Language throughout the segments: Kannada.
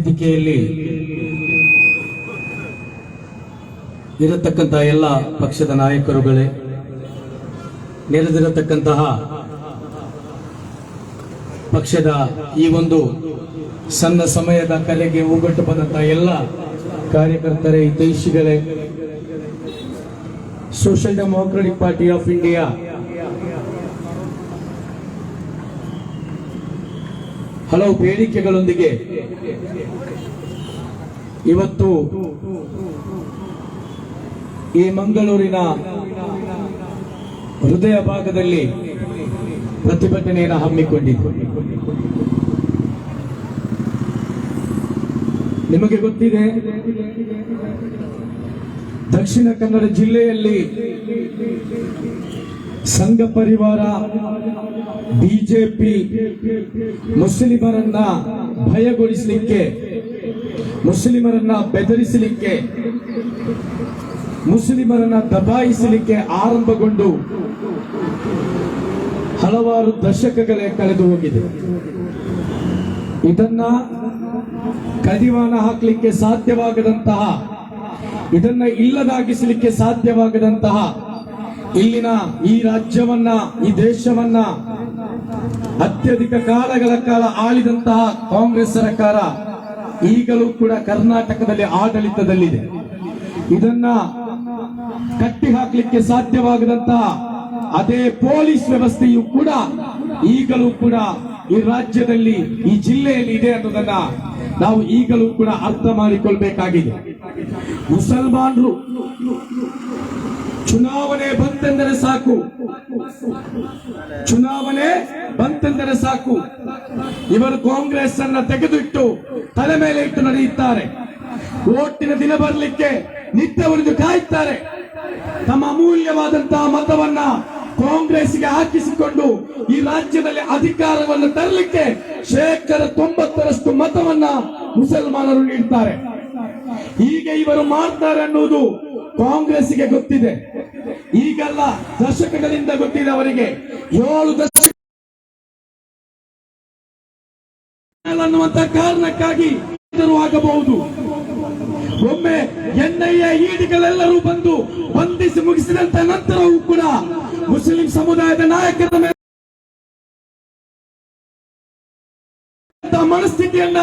ವೇದಿಕೆಯಲ್ಲಿ ಇರತಕ್ಕಂಥ ಎಲ್ಲ ಪಕ್ಷದ ನಾಯಕರುಗಳೇ ನೆರೆದಿರತಕ್ಕಂತಹ ಪಕ್ಷದ ಈ ಒಂದು ಸಣ್ಣ ಸಮಯದ ಕಲೆಗೆ ಒಗ್ಗಟ್ಟು ಬಂದಂತಹ ಎಲ್ಲ ಕಾರ್ಯಕರ್ತರೇ ಹಿತೈಷಿಗಳೇ social democratic party of India ಹಲವು ಬೇಡಿಕೆಗಳೊಂದಿಗೆ ಇವತ್ತು ಈ ಮಂಗಳೂರಿನ ಹೃದಯ ಭಾಗದಲ್ಲಿ ಪ್ರತಿಭಟನೆಯನ್ನು ಹಮ್ಮಿಕೊಂಡಿದ್ದು. ನಿಮಗೆ ಗೊತ್ತಿದೆ ದಕ್ಷಿಣ ಕನ್ನಡ ಜಿಲ್ಲೆಯಲ್ಲಿ ಸಂಘ ಪರಿವಾರ, ಬಿಜೆಪಿ, ಮುಸ್ಲಿಮರನ್ನ ಭಯಗೊಳಿಸಲಿಕ್ಕೆ, ಮುಸ್ಲಿಮರನ್ನ ಬೆದರಿಸಲಿಕ್ಕೆ, ಮುಸ್ಲಿಮರನ್ನ ದಬಾಯಿಸಲಿಕ್ಕೆ ಆರಂಭಗೊಂಡು ಹಲವಾರು ದಶಕಗಳೇ ಕಳೆದು ಹೋಗಿದೆ. ಇದನ್ನ ಕಡಿವಾಣ ಹಾಕಲಿಕ್ಕೆ ಸಾಧ್ಯವಾಗದಂತಹ, ಇದನ್ನ ಇಲ್ಲದಾಗಿಸಲಿಕ್ಕೆ ಸಾಧ್ಯವಾಗದಂತಹ ಇಲ್ಲಿನ ಈ ರಾಜ್ಯವನ್ನ, ಈ ದೇಶವನ್ನ ಅತ್ಯಧಿಕ ಕಾಲಗಳ ಕಾಲ ಆಳಿದಂತಹ ಕಾಂಗ್ರೆಸ್ ಸರ್ಕಾರ ಈಗಲೂ ಕೂಡ ಕರ್ನಾಟಕದಲ್ಲಿ ಆಡಳಿತದಲ್ಲಿದೆ. ಇದನ್ನ ಕಟ್ಟಿ ಹಾಕಲಿಕ್ಕೆ ಸಾಧ್ಯವಾಗದಂತಹ ಅದೇ ಪೊಲೀಸ್ ವ್ಯವಸ್ಥೆಯು ಕೂಡ ಈಗಲೂ ಕೂಡ ಈ ರಾಜ್ಯದಲ್ಲಿ, ಈ ಜಿಲ್ಲೆಯಲ್ಲಿ ಇದೆ ಅನ್ನೋದನ್ನ ನಾವು ಈಗಲೂ ಕೂಡ ಅರ್ಥ ಮಾಡಿಕೊಳ್ಬೇಕಾಗಿದೆ. ಮುಸಲ್ಮಾನರು ಚುನಾವಣೆ ಬಂತೆಂದರೆ ಸಾಕು. ಚುನಾವಣೆ ಬಂತೆಂದರೆ ಸಾಕು. ಇವರು ಕಾಂಗ್ರೆಸ್ ಅನ್ನ ತೆಗೆದಿಟ್ಟು ತಲೆ ಮೇಲೆ ಇಟ್ಟು ನಡೆಯುತ್ತಾರೆ. ಓಟಿನ ದಿನ ಬರಲಿಕ್ಕೆ ನಿತ್ಯ ಉಳಿದು ಕಾಯುತ್ತಾರೆ ತಮ್ಮ ಅಮೂಲ್ಯವಾದಂತಹ ಮತವನ್ನ ಕಾಂಗ್ರೆಸ್ಗೆ ಹಾಕಿಸಿಕೊಂಡು ಈ ರಾಜ್ಯದಲ್ಲಿ ಅಧಿಕಾರವನ್ನು ತರಲಿಕ್ಕೆ ಶೇಕಡ ತೊಂಬತ್ತರಷ್ಟು ಮತವನ್ನ ಮುಸಲ್ಮಾನರು ನೀಡುತ್ತಾರೆ ಹೀಗೆ ಇವರು ಮಾಡ್ತಾರೆ ಅನ್ನುವುದು ಕಾಂಗ್ರೆಸ್ಗೆ ಗೊತ್ತಿದೆ. ಈಗಲ್ಲ ದಶಕಗಳಿಂದ ಗೊತ್ತಿದೆ ಅವರಿಗೆ. ಏಳು ದಶಕ ಅನ್ನುವಂತ ಕಾರಣಕ್ಕಾಗಿ ಆಗಬಹುದು. ಒಮ್ಮೆ ಎನ್ಐಎ ಈಡಿಗಳೆಲ್ಲರೂ ಬಂದು ಬಂಧಿಸಿ ಮುಗಿಸಿದಂತ ನಂತರವೂ ಕೂಡ ಮುಸ್ಲಿಂ ಸಮುದಾಯದ ನಾಯಕರ ಮೇಲೆ ಮನಸ್ಥಿತಿಯನ್ನ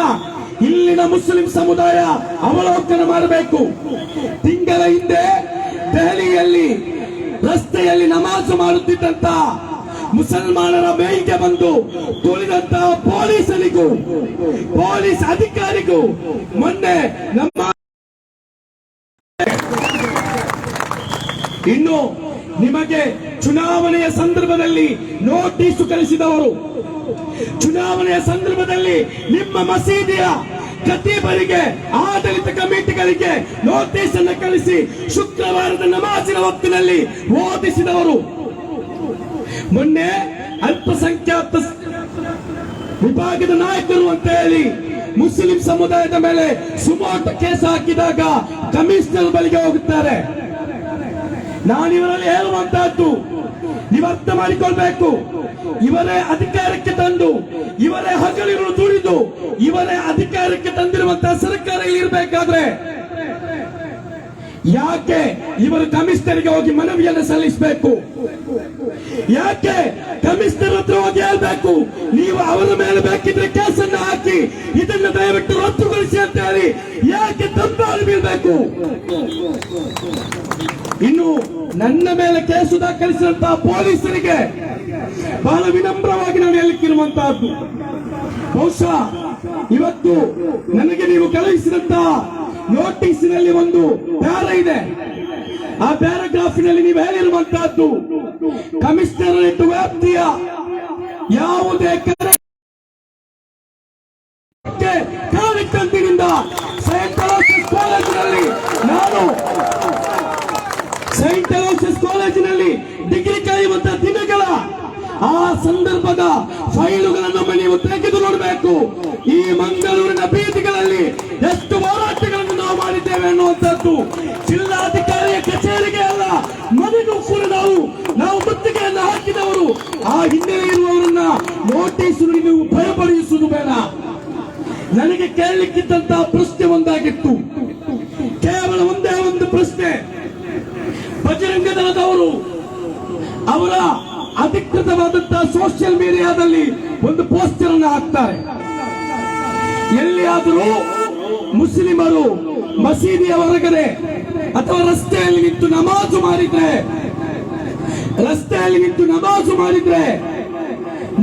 ಇಲ್ಲಿನ ಮುಸ್ಲಿಂ ಸಮುದಾಯ ಅವಲೋಕನ ಮಾಡಬೇಕು. ತಿಂಗಳ ಹಿಂದೆ ದೆಹಲಿಯಲ್ಲಿ ರಸ್ತೆಯಲ್ಲಿ ನಮಾಜು ಮಾಡುತ್ತಿದ್ದಂತ ಮುಸಲ್ಮಾನರ ಮೇಯಿಗೆ ಬಂದು ತುಳಿದಂತಹ ಪೊಲೀಸರಿಗೂ, ಪೊಲೀಸ್ ಅಧಿಕಾರಿಗೂ ಮೊನ್ನೆ ನಮ್ಮ ಇನ್ನು ನಿಮಗೆ ಚುನಾವಣೆಯ ಸಂದರ್ಭದಲ್ಲಿ ನೋಟಿಸ್ ಕಳಿಸಿದವರು, ಚುನಾವಣೆಯ ಸಂದರ್ಭದಲ್ಲಿ ನಿಮ್ಮ ಮಸೀದಿಯ ಖತೀಬರಿಗೆ ಆಡಳಿತ ಕಮಿಟಿಗಳಿಗೆ ನೋಟಿಸ್ ಅನ್ನು ಕಳಿಸಿ ಶುಕ್ರವಾರದ ನಮಾಜಿನ ಹೊತ್ತಿನಲ್ಲಿ ಓದಿಸಿದವರು. ಮೊನ್ನೆ ಅಲ್ಪಸಂಖ್ಯಾತ ವಿಭಾಗದ ನಾಯಕರು ಅಂತ ಹೇಳಿ ಮುಸ್ಲಿಂ ಸಮುದಾಯದ ಮೇಲೆ ಸುಮಾರು ಕೇಸ್ ಹಾಕಿದಾಗ ಕಮಿಷನರ್ ಬಳಿಗೆ ಹೋಗುತ್ತಾರೆ. ನಾನು ಇವರಲ್ಲಿ ಹೇಳುವಂತಹದ್ದು ನೀವು ಅರ್ಥ ಮಾಡಿಕೊಳ್ಬೇಕು. ಇವರೇ ಅಧಿಕಾರಕ್ಕೆ ತಂದು, ಇವರೇ ಹಗಲಿಗಳು ದುಡಿದು ಇವರೇ ಅಧಿಕಾರಕ್ಕೆ ತಂದಿರುವಂತಹ ಸರ್ಕಾರ ಇರಬೇಕಾದ್ರೆ ಯಾಕೆ ಇವರು ಕಮಿಷನರ್ಗೆ ಹೋಗಿ ಮನವಿಯನ್ನು ಸಲ್ಲಿಸಬೇಕು? ಯಾಕೆ ಕಮಿಷನರ್ ಹತ್ರ ಹೋಗಿ ಹೇಳ್ಬೇಕು? ನೀವು ಅವರ ಮೇಲೆ ಬೇಕಿದ್ರೆ ಕೇಸನ್ನು ಹಾಕಿ ಇದನ್ನು ದಯವಿಟ್ಟು ರದ್ದುಗೊಳಿಸಿ ಅಂತ ಹೇಳಿ ಯಾಕೆ ತಂಬಾಲು ಬೀಳ್ಬೇಕು? ಇನ್ನು ನನ್ನ ಮೇಲೆ ಕೇಸು ದಾಖಲಿಸಿದಂತಹ ಪೊಲೀಸರಿಗೆ ಬಹಳ ವಿನಮ್ರವಾಗಿ ನಾನು ಹೇಳಿಕ್ಕಿರುವಂತಹದ್ದು ಬಹುಶಃ ಇವತ್ತು ನನಗೆ ನೀವು ಕಳುಹಿಸಿದಂತಹ ನೋಟಿಸಿನಲ್ಲಿ ಒಂದು ಪ್ಯಾರ ಇದೆ. ಆ ಪ್ಯಾರಾಗ್ರಾಫಿನಲ್ಲಿ ನೀವು ಹೇಳಿರುವಂತಹದ್ದು ಕಮಿಷನರೇಟ್ ವ್ಯಾಪ್ತಿಯ ಯಾವುದೇ ಕರೆ ಸೈಕಾಲಜಿಸ್ಟ್ ಸೈಂಟ್ ಕಾಲೇಜಿನಲ್ಲಿ ನಾನು ಕಾಲೇಜಿನಲ್ಲಿ ಡಿಗ್ರಿ ಕಾಯುವಂತ ದಿನಗಳ ಆ ಸಂದರ್ಭದ ಫೈಲುಗಳನ್ನು ನೀವು ತೆಗೆದು ನೋಡಬೇಕು. ಈ ಮಂಗಳೂರಿನ ಬೀದಿಗಳಲ್ಲಿ ಎಷ್ಟು ಹೋರಾಟಗಳನ್ನು ನಾವು ಮಾಡಿದ್ದೇವೆ ಅನ್ನುವಂಥದ್ದು ಜಿಲ್ಲಾಧಿಕಾರಿಯ ಕಚೇರಿಗೆ ಅಲ್ಲ, ಮನೆಗೂ ಕೂಡ ನಾವು ನಾವು ಮುತ್ತಿಗೆಯನ್ನು ಹಾಕಿದವರು. ಆ ಹಿನ್ನೆಲೆ ಇರುವವರನ್ನ ನೋಟಿಸ್ ನೀವು ಭಯಪಡಿಸುವುದು ಬೇಡ. ನನಗೆ ಕೇಳಲಿಕ್ಕಿದ್ದಂತಹ ಪ್ರಶ್ನೆ ಒಂದಾಗಿತ್ತು ಕೇವಲ ಒಂದೇ ಒಂದು ಪ್ರಶ್ನೆ ದಳದವರು ಅವರ ಅಧಿಕೃತವಾದಂತಹ ಸೋಷಿಯಲ್ ಮೀಡಿಯಾದಲ್ಲಿ ಒಂದು ಪೋಸ್ಟರ್ ಅನ್ನು ಹಾಕ್ತಾರೆ. ಎಲ್ಲಿಯಾದರೂ ಮುಸ್ಲಿಮರು ಮಸೀದಿಯ ಹೊರಗಡೆ ಅಥವಾ ರಸ್ತೆಯಲ್ಲಿ ನಿಂತು ನಮಾಜು ಮಾಡಿದ್ರೆ, ರಸ್ತೆಯಲ್ಲಿ ನಿಂತು ನಮಾಜು ಮಾಡಿದ್ರೆ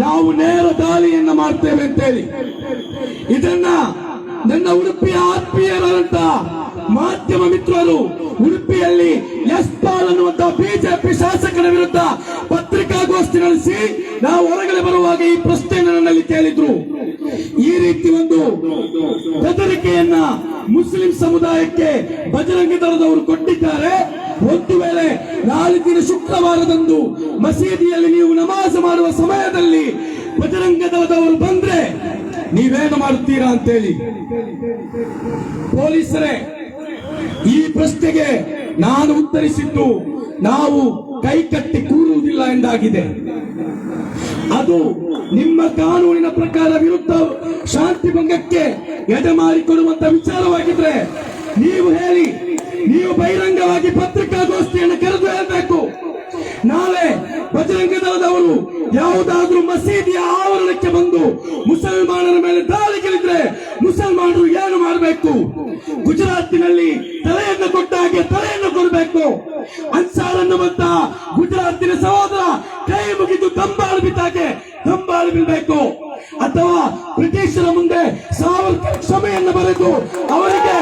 ನಾವು ನೇರ ದಾಳಿಯನ್ನ ಮಾಡ್ತೇವೆ ಅಂತೇಳಿ. ಇದನ್ನ ನನ್ನ ಉಡುಪಿಯ ಆತ್ಮೀಯರಾದಂತ ಮಾಧ್ಯಮ ಮಿತ್ರರು, ಉಡುಪಿಯಲ್ಲಿ ಎಸ್ ಪಾಲ್ ಅನ್ನುವಂತಹ ಬಿಜೆಪಿ ಶಾಸಕರ ವಿರುದ್ಧ ಪತ್ರಿಕಾಗೋಷ್ಠಿ ನಡೆಸಿ ನಾವು ಹೊರಗಡೆ ಬರುವಾಗ ಈ ಪ್ರಶ್ನೆಯನ್ನು ನನ್ನಲ್ಲಿ ಕೇಳಿದ್ರು. ಈ ರೀತಿ ಒಂದು ಬೆದರಿಕೆಯನ್ನ ಮುಸ್ಲಿಂ ಸಮುದಾಯಕ್ಕೆ ಬಜರಂಗ ದಳದವರು ಕೊಟ್ಟಿದ್ದಾರೆ. ಒಂದು ವೇಳೆ ನಾಲ್ಕಿನ ಶುಕ್ರವಾರದಂದು ಮಸೀದಿಯಲ್ಲಿ ನೀವು ನಮಾಜ್ ಮಾಡುವ ಸಮಯದಲ್ಲಿ ಬಜರಂಗ ದಳದವರು ಬಂದ್ರೆ ನೀವೇನು ಮಾಡುತ್ತೀರಾ ಅಂತೇಳಿ. ಪೊಲೀಸರೇ ಈ ಪ್ರಶ್ನೆಗೆ ನಾನು ಉತ್ತರಿಸಿದ್ದು ನಾವು ಕೈಕಟ್ಟಿ ಕೂರುವುದಿಲ್ಲ ಎಂದಾಗಿದೆ. ಅದು ನಿಮ್ಮ ಕಾನೂನಿನ ಪ್ರಕಾರ ವಿರುದ್ಧ ಶಾಂತಿ ಭಂಗಕ್ಕೆ ಎಡೆಮಾರಿ ಮಾಡಿಕೊಡುವಂತ ವಿಚಾರವಾಗಿದ್ರೆ ನೀವು ಹೇಳಿ, ನೀವು ಬಹಿರಂಗವಾಗಿ ಪತ್ರಿಕಾಗೋಷ್ಠಿಯನ್ನು ಕರೆದು ಹೇಳಬೇಕು ನಾಳೆ ಬಜರಂಗ ದಳದವರು ಯಾವುದಾದ್ರೂ ಮಸೀದಿಯ ಆವರಣಕ್ಕೆ ಬಂದು ಮುಸಲ್ಮಾನರ ಮೇಲೆ ದಾಳಿಗಳಿದ್ರೆ ಮುಸಲ್ಮಾನರು ಏನು ಮಾಡಬೇಕು? ಗುಜರಾತಿನಲ್ಲಿ ತಲೆಯನ್ನು ಕೊಟ್ಟ ಹಾಗೆ ತಲೆಯನ್ನು ಕೊಡಬೇಕು. ಅನ್ಸಾರ್ ಅನ್ನುವಂತ ಗುಜರಾತಿನ ಸಹೋದರ ಕೈ ಮುಗಿದು ಕಂಬಾಳು ಬಿದ್ದಾಗೆ ಕಂಬಾಳು ಬೀಳ್ಬೇಕು. ಅಥವಾ ಬ್ರಿಟಿಷರ ಮುಂದೆ ಸಾವಿರ ಕ್ಷಮೆಯನ್ನು ಬರೆದು ಅವರಿಗೆ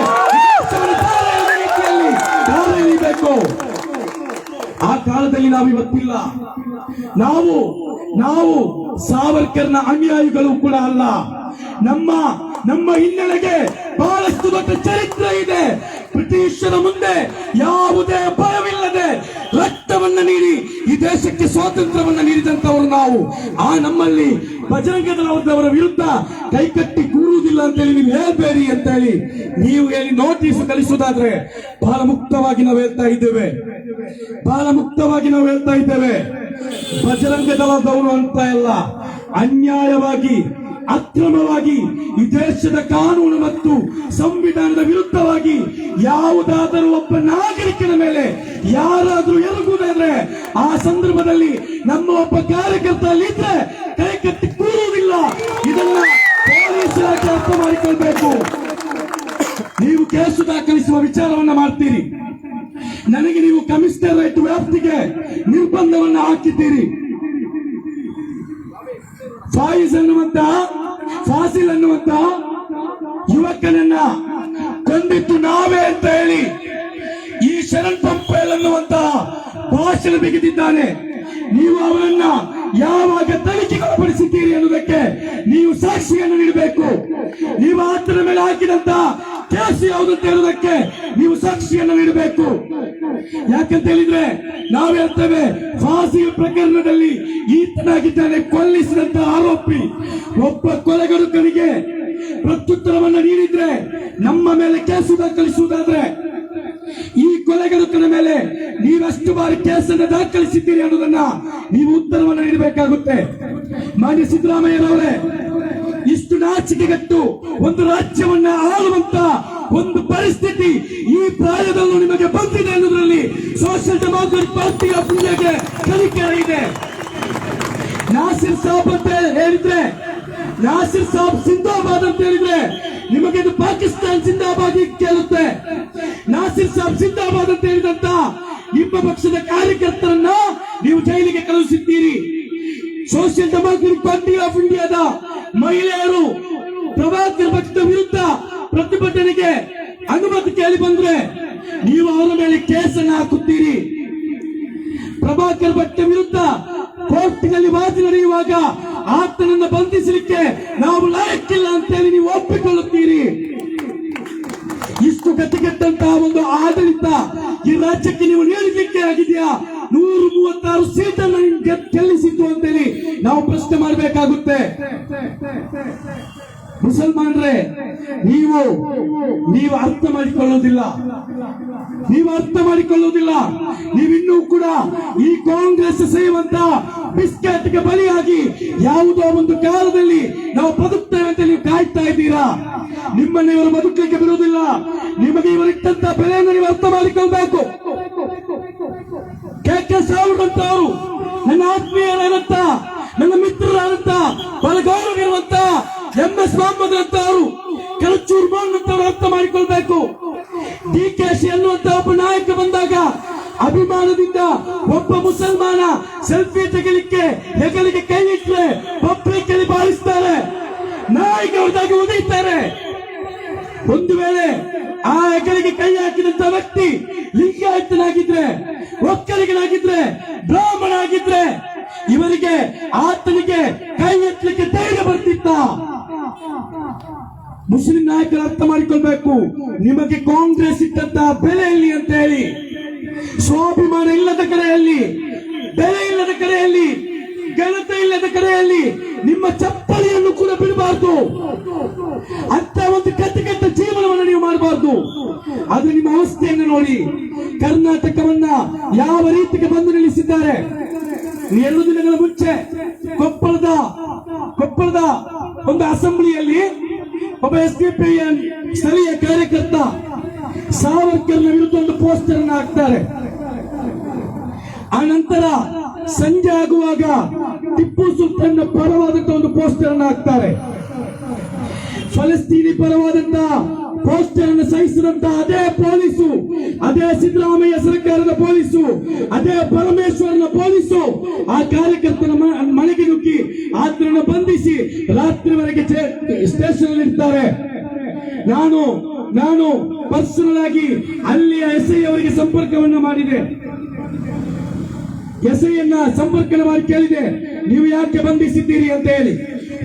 ರೀತಿಯಲ್ಲಿ ಆ ಕಾಲದಲ್ಲಿ ನಾವು ಇವತ್ತಿಲ್ಲ. ನಾವು ನಾವು ಸಾವರ್ಕರ್ನ ಅನುಯಾಯಿಗಳು ಕೂಡ ಅಲ್ಲ. ನಮ್ಮ ನಮ್ಮ ಹಿನ್ನೆಲೆಗೆ ಬಹಳಷ್ಟು ದೊಡ್ಡ ಚರಿತ್ರೆ ಇದೆ. ಬ್ರಿಟಿಷರ ಮುಂದೆ ಯಾವುದೇ ಭಯವಿಲ್ಲದೆ ರಕ್ತವನ್ನ ನೀಡಿ, ಈ ದೇಶಕ್ಕೆ ಸ್ವಾತಂತ್ರ್ಯವನ್ನ ನೀಡಿದಂತವರು ನಾವು. ಆ ನಮ್ಮಲ್ಲಿ ಬಜರಂಗ ದಳದವರ ವಿರುದ್ಧ ಕೈಕಟ್ಟಿ ಕೂರುವುದಿಲ್ಲ ಅಂತೇಳಿ ನೀವು ಹೇಳ್ಬೇಡಿ ಅಂತ ಹೇಳಿ ನೀವು ಹೇಳಿ ನೋಟಿಸ್ ಕಳಿಸುವುದಾದ್ರೆ ಬಹಳ ಮುಕ್ತವಾಗಿ ನಾವು ಹೇಳ್ತಾ ಇದ್ದೇವೆ. ಬಹಳ ಮುಕ್ತವಾಗಿ ನಾವು ಹೇಳ್ತಾ ಇದ್ದೇವೆ. ಬಜರಂಗ ದಳದವರು ಅಂತ ಎಲ್ಲ ಅನ್ಯಾಯವಾಗಿ ಅಕ್ರಮವಾಗಿ ಈ ದೇಶದ ಕಾನೂನು ಮತ್ತು ಸಂವಿಧಾನದ ವಿರುದ್ಧವಾಗಿ ಯಾವುದಾದರೂ ಒಬ್ಬ ನಾಗರಿಕನ ಮೇಲೆ ಯಾರಾದರೂ ಎರಗುವುದಾದ್ರೆ ಆ ಸಂದರ್ಭದಲ್ಲಿ ನಮ್ಮ ಒಬ್ಬ ಕಾರ್ಯಕರ್ತ ಅಲ್ಲಿದ್ರೆ ಕೈ ಕಟ್ಟಿ ಕೂರುವುದಿಲ್ಲ. ಇದನ್ನ ಪೊಲೀಸ್ ಇಲಾಖೆ ಅರ್ಥ ಮಾಡಿಕೊಳ್ಬೇಕು. ನೀವು ಕೇಸು ದಾಖಲಿಸುವ ವಿಚಾರವನ್ನ ಮಾಡ್ತೀರಿ. ನನಗೆ ನೀವು ಕಮಿಷನರ್ ರೈಟ್ ವ್ಯಾಪ್ತಿಗೆ ನಿರ್ಬಂಧವನ್ನ ಹಾಕಿದ್ದೀರಿ. ಫಾಯಿಸ್ ಅನ್ನುವಂತ ಫಾಸಿಲ್ ಅನ್ನುವಂತ ಯುವಕನನ್ನ ಕೊಂದಿತ್ತು ನಾವೇ ಅಂತ ಹೇಳಿ ಈ ಶರಣ್ ಪಂಪೇಲ್ ಅನ್ನುವಂತ ಭಾಷಣ ಬಿಗಿದಿದ್ದಾನೆ. ನೀವು ಅವರನ್ನ ಯಾವಾಗ ತನಿಖೆಗೊಳಪಡಿಸಿದ್ದೀರಿ ಅನ್ನೋದಕ್ಕೆ ನೀವು ಸಾಕ್ಷಿಯನ್ನು ನೀಡಬೇಕು. ನೀವು ಆತನ ಮೇಲೆ ಹಾಕಿದಂತ ಕೇಸು ಯಾವುದು ಅಂತ ಹೇಳೋದಕ್ಕೆ ನೀವು ಸಾಕ್ಷಿಯನ್ನು ನೀಡಬೇಕು. ಯಾಕಂತ ಹೇಳಿದ್ರೆ ನಾವು ಹೇಳ್ತೇವೆ ಫಾಸಿ ಪ್ರಕರಣದಲ್ಲಿ ಈತನಾಗಿದ್ದಾನೆ ಕೊಲ್ಲಿಸಿದಂತ ಆರೋಪಿ. ಒಬ್ಬ ಕೊಲೆಗಡುಕನಿಗೆ ಪ್ರತ್ಯುತ್ತರವನ್ನು ನೀಡಿದ್ರೆ ನಮ್ಮ ಮೇಲೆ ಕೇಸು ದಾಖಲಿಸುವುದಾದ್ರೆ, ಈ ಕೊಲೆಗಡುಕನ ಮೇಲೆ ನೀವೆಷ್ಟು ಬಾರಿ ಕೇಸನ್ನು ದಾಖಲಿಸಿದ್ದೀರಿ ಅನ್ನೋದನ್ನ ನೀವು ಉತ್ತರವನ್ನು ನೀಡಬೇಕಾಗುತ್ತೆ. ಮಾನ್ಯ ಸಿದ್ದರಾಮಯ್ಯನವರೇ ಇಷ್ಟು ನಾಚಿಕೆಗಟ್ಟು ಒಂದು ರಾಜ್ಯವನ್ನ ಆಳುವಂತ ಒಂದು ಪರಿಸ್ಥಿತಿ ಈ ಪ್ರಾಯದಲ್ಲೂ ನಿಮಗೆ ಬಂದಿದೆ ಅನ್ನೋದ್ರಲ್ಲಿ ಸೋಷಿಯಲ್ ಡೆಮಾಕ್ರೆಟಿಕ್ ಪಾರ್ಟಿ ಆಫ್ ಇಂಡಿಯಾಗೆ ಕಲಿಕೆ ಇದೆ. ನಾಸಿರ್ ಸಾಬ್ ಅಂತ ಹೇಳಿದ್ರೆ, ನಾಸಿರ್ ಸಾಬ್ ಸಿಂದಾಬಾದ್ ಅಂತ ಹೇಳಿದ್ರೆ ನಿಮಗೆ ಇದು ಪಾಕಿಸ್ತಾನ್ ಸಿಂದಾಬಾದ್ ಕೇಳುತ್ತೆ. ನಾಸಿರ್ ಸಾಬ್ ಸಿಂದಾಬಾದ್ ಅಂತ ಹೇಳಿದಂತ ನಿಮ್ಮ ಪಕ್ಷದ ಕಾರ್ಯಕರ್ತರನ್ನ ನೀವು ಜೈಲಿಗೆ ಕಳುಹಿಸಿದ್ದೀರಿ. ಸೋಷಿಯಲ್ ಡೆಮಾಕ್ರೆಟಿಕ್ ಪಾರ್ಟಿ ಆಫ್ ಇಂಡಿಯಾದ ಮಹಿಳೆಯರು ಪ್ರವಾಸಿ ವಿರುದ್ಧ ಪ್ರತಿಭಟನೆಗೆ ಅನುಮತಿ ಕೇಳಿ ಬಂದ್ರೆ ನೀವು ಅವರ ಮೇಲೆ ಕೇಸನ್ನು ಹಾಕುತ್ತೀರಿ. ಪ್ರಭಾಕರ್ ಭಟ್ಟ ವಿರುದ್ಧ ಕೋರ್ಟ್ನಲ್ಲಿ ವಾದ ನಡೆಯುವಾಗ ಆತನನ್ನು ಬಂಧಿಸಲಿಕ್ಕೆ ನಾವು ಲಾಯಕ್ಕಿಲ್ಲ ಅಂತೇಳಿ ನೀವು ಒಪ್ಪಿಕೊಳ್ಳುತ್ತೀರಿ. ಇಷ್ಟು ಗತಿಗೆಟ್ಟಂತಹ ಒಂದು ಆಡಳಿತ ಈ ರಾಜ್ಯಕ್ಕೆ ನೀವು ನೀಡಲಿಕ್ಕೆ ಆಗಿದೆಯಾ? ನೂರು ಮೂವತ್ತಾರು ಸೀಟನ್ನು ಗೆಲ್ಲಿಸಿದ್ದು ಅಂತೇಳಿ ನಾವು ಪ್ರಶ್ನೆ ಮಾಡಬೇಕಾಗುತ್ತೆ. ಮುಸಲ್ಮಾನ್ರೆ, ನೀವು ನೀವು ಅರ್ಥ ಮಾಡಿಕೊಳ್ಳೋದಿಲ್ಲ. ನೀವು ಅರ್ಥ ಮಾಡಿಕೊಳ್ಳೋದಿಲ್ಲ. ನೀವಿನ್ನೂ ಕೂಡ ಈ ಕಾಂಗ್ರೆಸ್ ಸೇವಂತ ಬಿಸ್ಕೆಟ್ಗೆ ಬಲಿಯಾಗಿ ಯಾವುದೋ ಒಂದು ಕಾಲದಲ್ಲಿ ನಾವು ಬದುಕ್ತೇವೆ ಅಂತ ನೀವು ಕಾಯ್ತಾ ಇದ್ದೀರಾ? ನಿಮ್ಮನ್ನು ಇವರು ಬದುಕಲಿಕ್ಕೆ ಬಿಡುವುದಿಲ್ಲ. ನಿಮಗೆ ಇವರಿಟ್ಟಂತ ಬೆಲೆಯನ್ನು ನೀವು ಅರ್ಥ ಮಾಡಿಕೊಳ್ಬೇಕು. ಕೆ ಕೆ ಸಾವುಗಳಂತವರು ನನ್ನ ಆತ್ಮೀಯರಾದಂತ, ನನ್ನ ಮಿತ್ರರಾದಂತ ಬಲಗೌರವಿರುವಂತ ಗೌರವಿರುವಂತ ಎಂ ಎಸ್ ಮೊಹಮ್ಮದ್ ಅವರು ಕೆಲಚೂರು ಮಾಡುವಂತವರು ಅರ್ಥ ಮಾಡಿಕೊಳ್ಬೇಕು. ಡಿ ಕೆ ಶಿ ಅನ್ನುವಂತ ಒಬ್ಬ ನಾಯಕ ಬಂದಾಗ ಅಭಿಮಾನದಿಂದ ಒಬ್ಬ ಮುಸಲ್ಮಾನ ಸೆಲ್ಫಿ ತೆಗಲಿಕ್ಕೆ, ಹೆಗಲಿಗೆ ಕೈ ಇಟ್ಟರೆ ಪಬ್ಲಿಕ್ ಬಾರಿಸ್ತಾರೆ. ನಾಯಕ ಅವ್ರದಾಗಿ ಉದೀತಾರೆ ಒಂದು ವೇಳೆ ಆ ಹೆಗಲಿಗೆ ಕೈ ಹಾಕಿದಂತ ವ್ಯಕ್ತಿ ಲಿಂಗಾಯತನಾಗಿದ್ರೆ, ಒಕ್ಕಲಿಗನಾಗಿದ್ರೆ ಬ್ರಾಹ್ಮಣ ಆಗಿದ್ರೆ ಇವರಿಗೆ ಆತನಿಗೆ ಕೈ ಎತ್ತಲಿಕ್ಕೆ ಧೈರ್ಯ ಬರ್ತಿತ್ತ. ಮುಸ್ಲಿಂ ನಾಯಕರು ಅರ್ಥ ಮಾಡಿಕೊಳ್ಬೇಕು. ನಿಮಗೆ ಕಾಂಗ್ರೆಸ್ ಇಟ್ಟಂತ ಬೆಲೆ ಇಲ್ಲಿ ಅಂತ ಹೇಳಿ. ಸ್ವಾಭಿಮಾನ ಇಲ್ಲದ ಕಡೆಯಲ್ಲಿ, ಬೆಲೆ ಇಲ್ಲದ ಕಡೆಯಲ್ಲಿ, ಘನತೆ ಇಲ್ಲದ ಕಡೆಯಲ್ಲಿ ನಿಮ್ಮ ಚಪ್ಪಲಿಯನ್ನು ಕೂಡ ಬಿಡಬಾರ್ದು. ಅಂತ ಒಂದು ಕತ್ತಿಗೆ ಮಾಡಬಾರ್ದು. ಆದ್ರೆ ನಿಮ್ಮ ಅವಸ್ಥೆಯನ್ನು ನೋಡಿ. ಕರ್ನಾಟಕವನ್ನ ಯಾವ ರೀತಿಗೆ ಬಂದು ನಿಲ್ಲಿಸಿದ್ದಾರೆ? ಎರಡು ದಿನಗಳ ಮುಂಚೆ ಕೊಪ್ಪಳದ ಕೊಪ್ಪಳದ ಒಂದು ಅಸೆಂಬ್ಲಿಯಲ್ಲಿ ಒಬ್ಬ ಎಸ್ ಡಿ ಪಿ ಸ್ಥಳೀಯ ಕಾರ್ಯಕರ್ತ ಸಾವರ್ಕರ್ನ ವಿರುದ್ಧ ಒಂದು ಪೋಸ್ಟರ್ ಅನ್ನು ಹಾಕ್ತಾರೆ. ಆ ನಂತರ ಸಂಜೆ ಆಗುವಾಗ ಟಿಪ್ಪು ಸುಲ್ತಾನ್ ಪರವಾದಂತ ಒಂದು ಪೋಸ್ಟರ್ ಅನ್ನು ಹಾಕ್ತಾರೆ. ಫಲಸ್ತೀನಿ ಪರವಾದಂತ ಪೋಸ್ಟರ್ ಅನ್ನು ಸಹಿಸಿದಂತ ಅದೇ ಪೊಲೀಸು, ಅದೇ ಸಿದ್ದರಾಮಯ್ಯ ಸರ್ಕಾರದ ಪೊಲೀಸು, ಅದೇ ಪರಮೇಶ್ವರನ ಪೊಲೀಸು ಆ ಕಾರ್ಯಕರ್ತನ ಮನೆಗೆ ನುಗ್ಗಿ ಆತನನ್ನು ಬಂಧಿಸಿ ರಾತ್ರಿವರೆಗೆ ಸ್ಟೇಷನ್ ಇರ್ತಾರೆ ನಾನು ನಾನು ಪರ್ಸನಲ್ ಆಗಿ ಅಲ್ಲಿಯ ಎಸ್ಐ ಅವರಿಗೆ ಸಂಪರ್ಕವನ್ನ ಮಾಡಿದೆ. ಎಸ್ಐಯನ್ನ ಸಂಪರ್ಕ ಮಾಡಿ ಕೇಳಿದೆ. ನೀವು ಯಾಕೆ ಬಂಧಿಸಿದ್ದೀರಿ ಅಂತ ಹೇಳಿ.